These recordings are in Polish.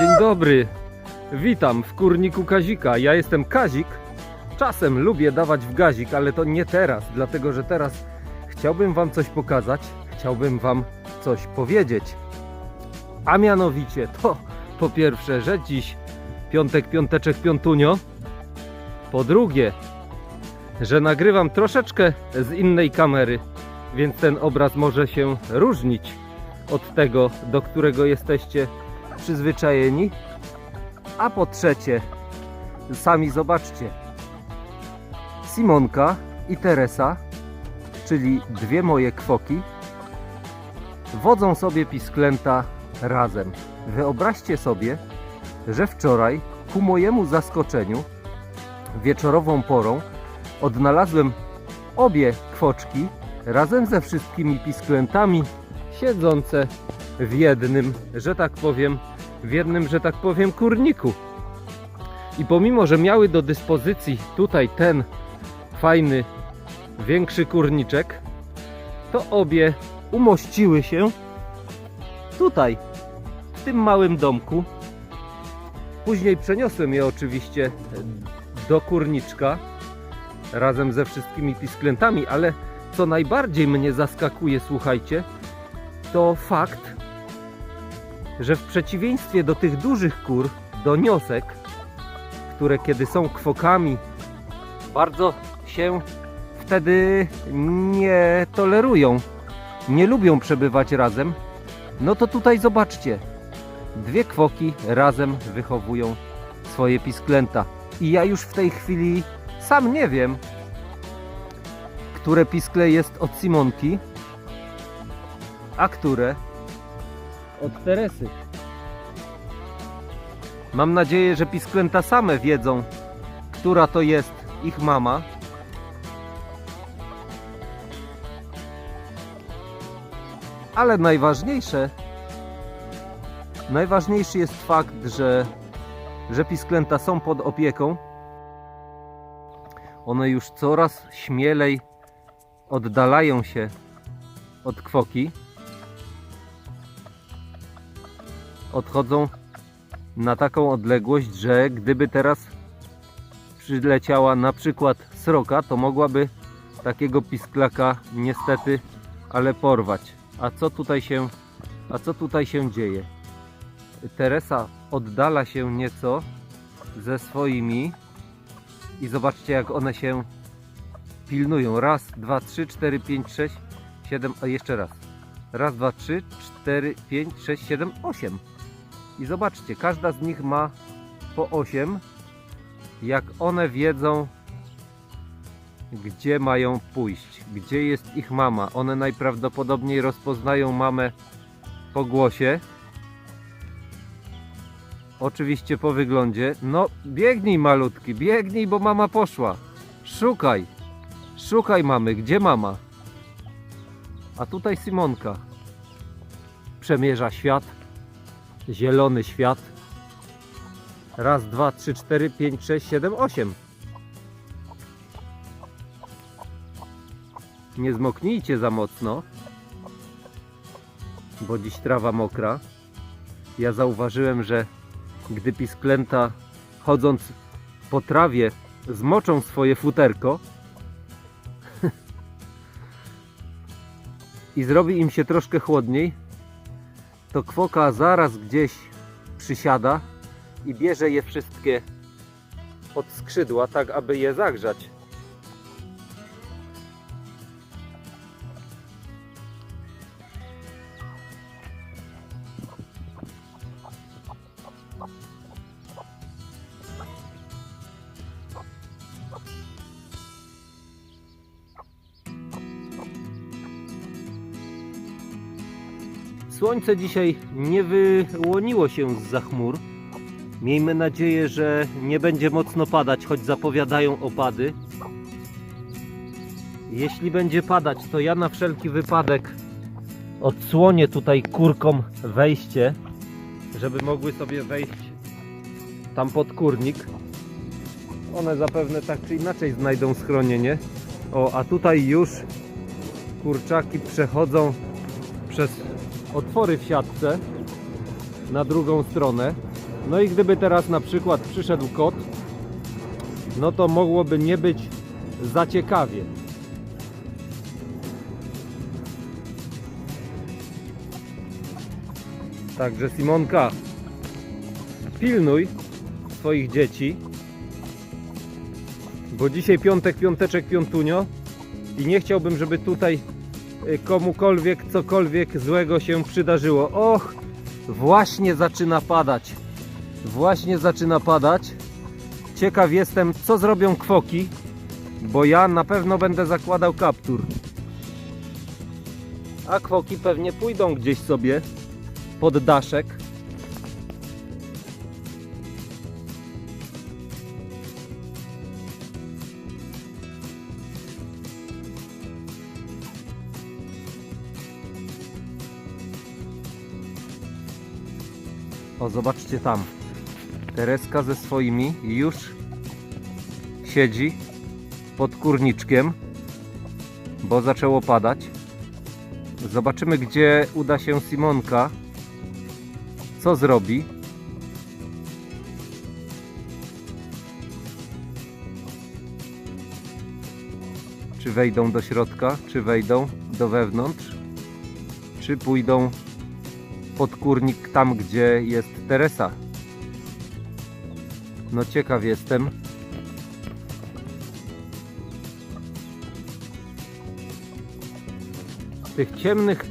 Dzień dobry. Witam w kurniku Kazika. Ja jestem Kazik. Czasem lubię dawać w gazik, ale to nie teraz, dlatego że teraz chciałbym Wam coś pokazać, chciałbym Wam coś powiedzieć. A mianowicie to po pierwsze, że dziś piątek, piąteczek, piątunio. Po drugie, że nagrywam troszeczkę z innej kamery, więc ten obraz może się różnić od tego, do którego jesteście przyzwyczajeni. A po trzecie, sami zobaczcie, Simonka i Teresa, czyli dwie moje kwoki, wodzą sobie pisklęta razem. Wyobraźcie sobie, że wczoraj, ku mojemu zaskoczeniu, wieczorową porą odnalazłem obie kwoczki razem ze wszystkimi pisklętami siedzące w jednym, że tak powiem, w jednym, że tak powiem, kurniku. I pomimo, że miały do dyspozycji tutaj ten fajny, większy kurniczek, to obie umościły się tutaj, w tym małym domku. Później przeniosłem je oczywiście do kurniczka razem ze wszystkimi pisklętami, ale co najbardziej mnie zaskakuje, słuchajcie, to fakt, że w przeciwieństwie do tych dużych kur, do niosek, które kiedy są kwokami, bardzo się wtedy nie tolerują, nie lubią przebywać razem, no to tutaj zobaczcie, dwie kwoki razem wychowują swoje pisklęta. I ja już w tej chwili sam nie wiem, które piskle jest od Simonki, a które od Teresy. Mam nadzieję, że pisklęta same wiedzą, która to jest ich mama. Ale najważniejsze, najważniejszy jest fakt, że, że pisklęta są pod opieką. One już coraz śmielej oddalają się od kwoki. Odchodzą na taką odległość, że gdyby teraz przyleciała na przykład sroka, to mogłaby takiego pisklaka niestety, ale porwać. A co tutaj się, a co tutaj się dzieje? Teresa oddala się nieco ze swoimi i zobaczcie jak one się pilnują. Raz, dwa, trzy, cztery, pięć, sześć, siedem, a jeszcze raz. Raz, dwa, trzy, cztery, pięć, sześć, siedem, osiem. I zobaczcie, każda z nich ma po osiem. Jak one wiedzą, gdzie mają pójść, gdzie jest ich mama. One najprawdopodobniej rozpoznają mamę po głosie. Oczywiście po wyglądzie. No, biegnij malutki, biegnij, bo mama poszła. Szukaj. Szukaj mamy, gdzie mama? A tutaj Simonka. Przemierza świat. Zielony świat. Raz, dwa, trzy, cztery, pięć, sześć, siedem, osiem. Nie zmoknijcie za mocno, bo dziś trawa mokra. Ja zauważyłem, że gdy pisklęta chodząc po trawie zmoczą swoje futerko, i zrobi im się troszkę chłodniej, to kwoka zaraz gdzieś przysiada i bierze je wszystkie pod skrzydła, tak aby je zagrzać. Słońce dzisiaj nie wyłoniło się z za chmur. Miejmy nadzieję, że nie będzie mocno padać, choć zapowiadają opady. Jeśli będzie padać, to ja na wszelki wypadek odsłonię tutaj kurkom wejście, żeby mogły sobie wejść tam pod kurnik. One zapewne tak czy inaczej znajdą schronienie. O, a tutaj już kurczaki przechodzą przez otwory w siatce na drugą stronę. No i gdyby teraz na przykład przyszedł kot, no to mogłoby nie być za ciekawie. Także Simonka, pilnuj swoich dzieci, bo dzisiaj piątek, piąteczek, piątunio i nie chciałbym, żeby tutaj komukolwiek cokolwiek złego się przydarzyło. Och, właśnie zaczyna padać. Właśnie zaczyna padać. Ciekaw jestem, co zrobią kwoki, bo ja na pewno będę zakładał kaptur. A kwoki pewnie pójdą gdzieś sobie pod daszek. O, zobaczcie tam. Tereska ze swoimi już siedzi pod kurniczkiem, bo zaczęło padać. Zobaczymy, gdzie uda się Simonka. Co zrobi? Czy wejdą do środka, czy wejdą do wewnątrz, czy pójdą pod kurnik tam, gdzie jest Teresa. No ciekaw jestem. Tych ciemnych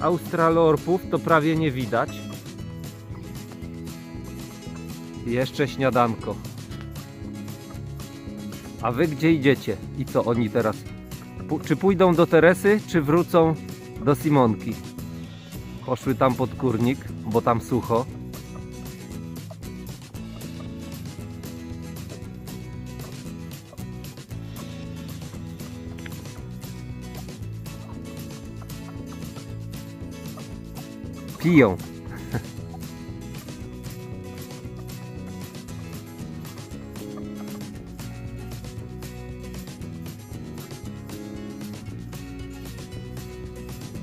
australorpów to prawie nie widać. Jeszcze śniadanko. A wy gdzie idziecie? I co oni teraz? Pu- Czy pójdą do Teresy, czy wrócą do Simonki? Poszły tam pod kurnik, bo tam sucho. Piją.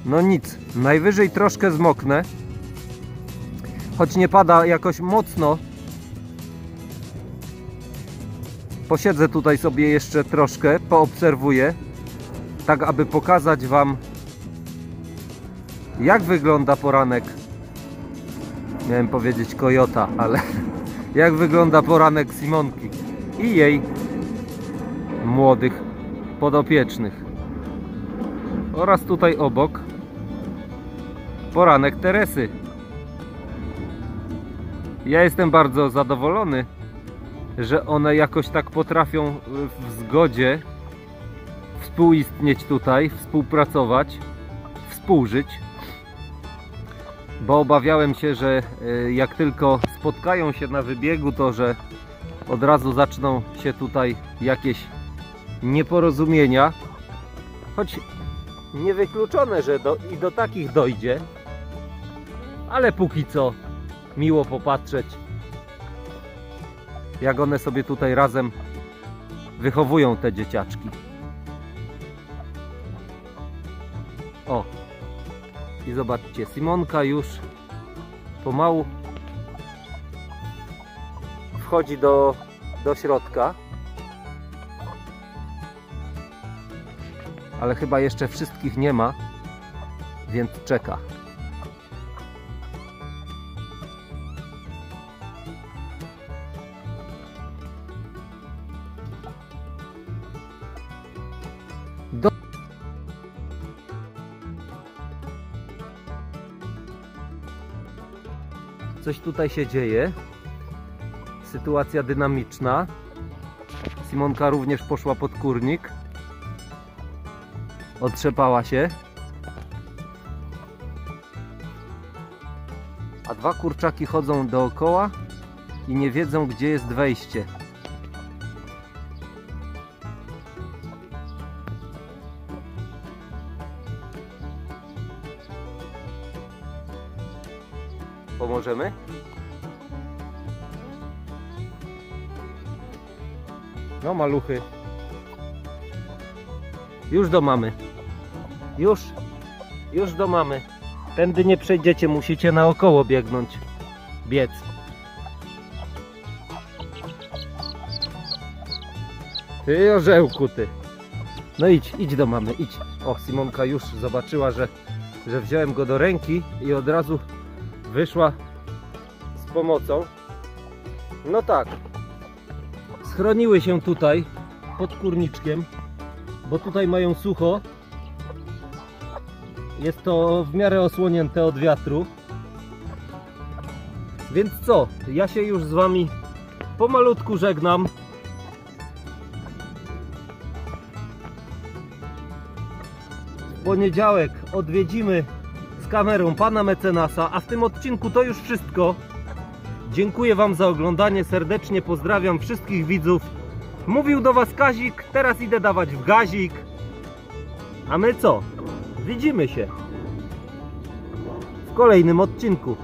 No nic, najwyżej troszkę zmoknę. Choć nie pada jakoś mocno. Posiedzę tutaj sobie jeszcze troszkę, poobserwuję, tak aby pokazać Wam, jak wygląda poranek. Miałem powiedzieć Kojota, ale jak wygląda poranek Simonki i jej młodych podopiecznych. Oraz tutaj obok poranek Teresy. Ja jestem bardzo zadowolony, że one jakoś tak potrafią y, w zgodzie współistnieć tutaj, współpracować, współżyć. Bo obawiałem się, że y, jak tylko spotkają się na wybiegu, to że od razu zaczną się tutaj jakieś nieporozumienia. Choć niewykluczone, że do, i do takich dojdzie. Ale póki co miło popatrzeć, jak one sobie tutaj razem wychowują te dzieciaczki. O! I zobaczcie, Simonka już pomału wchodzi do, do środka. ale chyba jeszcze wszystkich nie ma, więc czeka. Coś tutaj się dzieje. Sytuacja dynamiczna. Simonka również poszła pod kurnik. Otrzepała się. A dwa kurczaki chodzą dookoła i nie wiedzą, gdzie jest wejście. Pomożemy? No maluchy. Już do mamy. Już. Już do mamy. Tędy nie przejdziecie, musicie naokoło biegnąć. Biec. Ty orzełku ty. No idź, idź do mamy, idź. O, Simonka już zobaczyła, że, że wziąłem go do ręki i od razu wyszła z pomocą. No tak. Schroniły się tutaj pod kurniczkiem, bo tutaj mają sucho. Jest to w miarę osłonięte od wiatru. Więc co? Ja się już z wami pomalutku żegnam. W poniedziałek odwiedzimy kamerą pana mecenasa, a w tym odcinku to już wszystko. Dziękuję wam za oglądanie, serdecznie pozdrawiam wszystkich widzów. Mówił do was Kazik, teraz idę dawać w gazik. A my co? Widzimy się w kolejnym odcinku.